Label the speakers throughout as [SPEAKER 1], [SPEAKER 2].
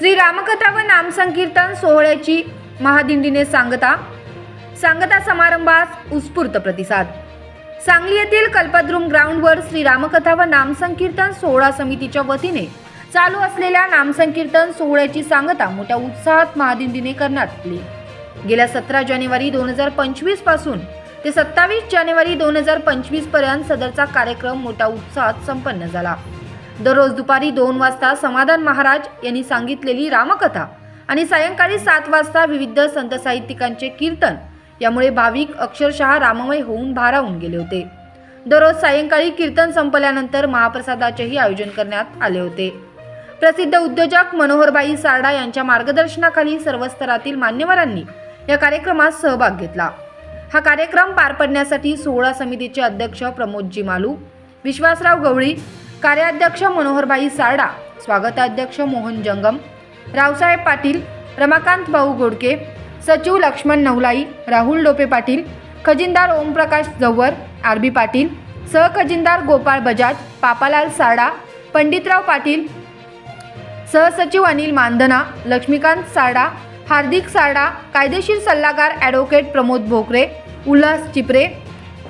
[SPEAKER 1] श्री रामकथा व नामसंकीर्तन सोहळ्याची महादिंडीने सांगता. सांगता समारंभास उत्स्फूर्त प्रतिसाद. सांगली येथील कल्पद्रुम ग्राउंडवर श्री रामकथा व नामसंकीर्तन सोहळा समितीच्या वतीने चालू असलेल्या नामसंकीर्तन सोहळ्याची सांगता मोठ्या उत्साहात महादिंडीने करण्यात आली. गेल्या सतरा जानेवारी दोन हजार पंचवीसपासून ते सत्तावीस जानेवारी दोन हजार पंचवीसपर्यंत सदरचा कार्यक्रम मोठ्या उत्साहात संपन्न झाला. दररोज दुपारी दोन वाजता समाधान महाराज यांनी सांगितलेली रामकथा आणि सायंकाळी सात वाजता विविध संत साहित्यिकांचे कीर्तन. यामुळे भाविक अक्षरशः राममय होऊन भारावून गेले होते. दररोज सायंकाळी कीर्तन संपल्यानंतर महाप्रसादाचेही आयोजन करण्यात आले होते. प्रसिद्ध उद्योजक मनोहरबाई सारडा यांच्या मार्गदर्शनाखाली सर्व स्तरातील मान्यवरांनी या कार्यक्रमात सहभाग घेतला. हा कार्यक्रम पार पडण्यासाठी सोहळा समितीचे अध्यक्ष प्रमोदजी मालू विश्वासराव गवळी कार्याध्यक्ष मनोहरभाई सारडा स्वागताध्यक्ष मोहन जंगम रावसाहेब पाटील रमाकांत भाऊ गोडके सचिव लक्ष्मण नवलाई राहुल डोपे पाटील खजिनदार ओमप्रकाश जव्हर आर बी पाटील सहखजिनदार गोपाळ बजाज पापालाल सारडा पंडितराव पाटील सहसचिव अनिल मानधना लक्ष्मीकांत सारडा हार्दिक सारडा कायदेशीर सल्लागार advocate Pramod Bhokre Ulhas Chipre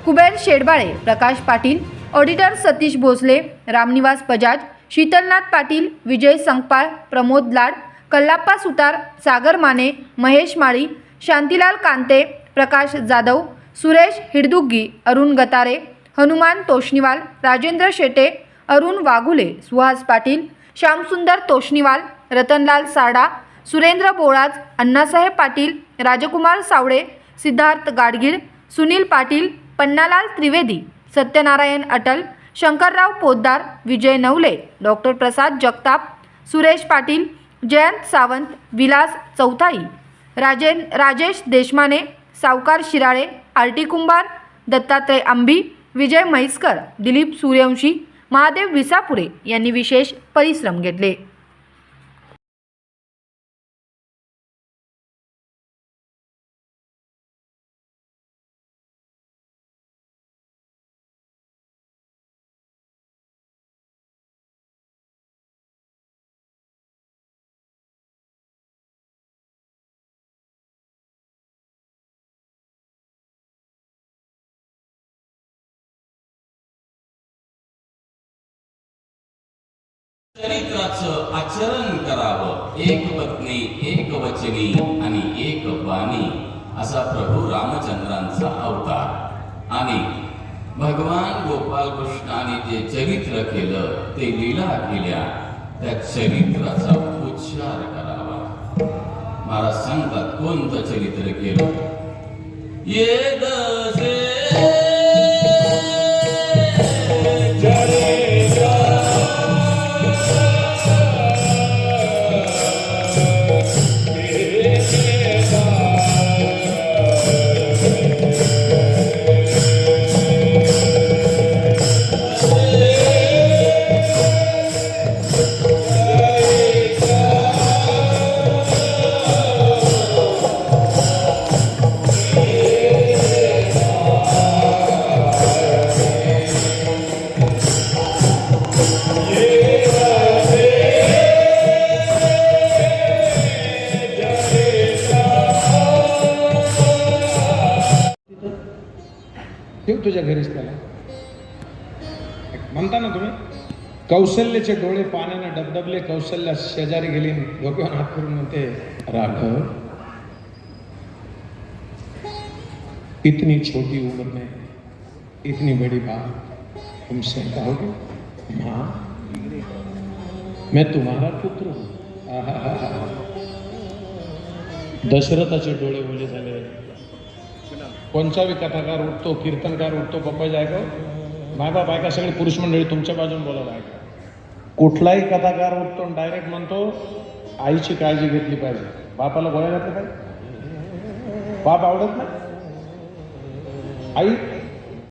[SPEAKER 1] Kuber Shedbale Prakash Patil auditor Satish Bhosale Ramniwas Bajaj Shitalnath Patil Vijay Sangpal Pramod Lad Kallappa Sutar Sagar Mane Mahesh Mali Shantilal Kante Prakash Jadhav Suresh Hiddugi Arun Gatare Hanuman Toshniwal Rajendra Shete Arun Waghule Suhas Patil Shyamsundar Toshniwal Ratanlal Sarda Surendra Bolaj Annasaheb Patil Rajkumar Savale Siddharth Gadgil Sunil Patil Pannalal Trivedi. Satyanarayan Atal Shankarrao Poddar Vijay Navale doctor Prasad Jagtap Suresh Patil Jayant Sawant Vilas Chouthai Rajen Rajesh Deshmane Savkar Shirale RT Kumbhar Dattatray Ambi Vijay Mhaiskar Dilip Suryavanshi Mahadev Visapure यांनी विशेष परिश्रम घेतले.
[SPEAKER 2] चरित्राचं आचरण करावं. एक पत्नी एक वचनी आणि एक बाणी असा प्रभू रामचंद्रांचा अवतार. आणि भगवान गोपाल कृष्णाने जे चरित्र केलं ते लीला केल्या त्या चरित्राचा उच्चार करावा. महाराज सांगतात कोणतं चरित्र केलं? ये
[SPEAKER 3] तुझ्या घरीच त्याला. म्हणता ना तुम्ही कौशल्याचे डोळे पाण्याने डबडबले कौशल्या शेजारी गेली डोक्यावर हात करून म्हणते राघव इतनी छोटी उम्र में इतनी बड़ी बात तुमसे कहोगे? माँ मैं तुम्हारा पुत्र हूं। दशरथाचे डोळे ओले झाले. कोणचा बी कथाकार उठतो कीर्तनकार उठतो पप्पा जायको मायबाप ऐका सगळे पुरुष मंडळी तुमच्या बाजून बोलायला ऐका. कुठलाही कथाकार उठतो डायरेक्ट म्हणतो आईची काळजी घेतली पाहिजे. बापाला बोलायला घातल्या पाहिजे बाप आवडत नाही? आई